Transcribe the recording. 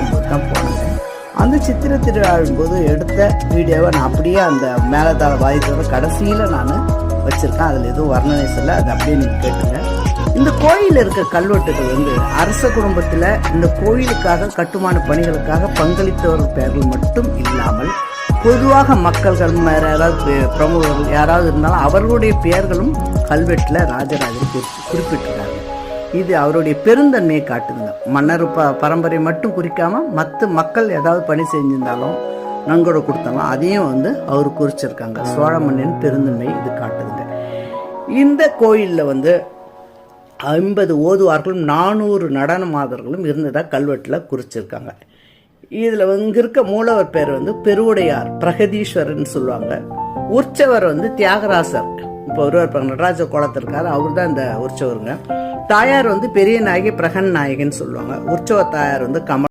திருவிழாவும் போது தான் போனேன் அந்த சித்திரை திருவிழாவின் போது எடுத்த வீடியோவை நான் அப்படியே அந்த மேலதாள வாய்த்தோட கடைசியில் நான் வச்சுருக்கேன். அதில் எதுவும் வர்ணனை சொல்ல அது அப்படியே நீங்கள் கேட்டுங்க இந்த கோயில் இருக்க கல்வெட்டுகள் வந்து அரச குடும்பத்தில் இந்த கோயிலுக்காக கட்டுமான பணிகளுக்காக பங்களித்தவர்கள் பெயர்கள் மட்டும் இல்லாமல் பொதுவாக மக்கள்கள் வேறு யாராவது பிரமுகர்கள் யாராவது இருந்தாலும் அவர்களுடைய பெயர்களும் கல்வெட்டில் ராஜராஜர் குறிப்பிட்டிருக்காங்க. இது அவருடைய பெருந்தன்மையை காட்டுதுங்க. மன்னர் ப பரம்பரை மட்டும் குறிக்காமல் மற்ற மக்கள் ஏதாவது பணி செஞ்சிருந்தாலும் நன்கொடை கொடுத்தாலும் அதையும் வந்து அவர் குறிச்சிருக்காங்க. சோழ மன்னன் பெருந்தன்மை இது காட்டுதுங்க. இந்த கோயிலில் வந்து ஐம்பது ஓதுவார்களும் நானூறு நடன மாதர்களும் இருந்ததாக கல்வெட்டில் குறிச்சிருக்காங்க. இதில் இங்கே இருக்க மூலவர் பேர் வந்து பெருவுடையார் பிரகதீஸ்வரன் சொல்லுவாங்க. உற்சவர் வந்து தியாகராசர். இப்போ ஒருவர் இருப்பாங்க நடராஜ குளத்தில் இருக்காரு அவர் தான் இந்த உற்சவருங்க. தாயார் வந்து பெரிய நாயகி பிரகன் நாயகின்னு சொல்லுவாங்க. உற்சவ தாயார் வந்து கமல்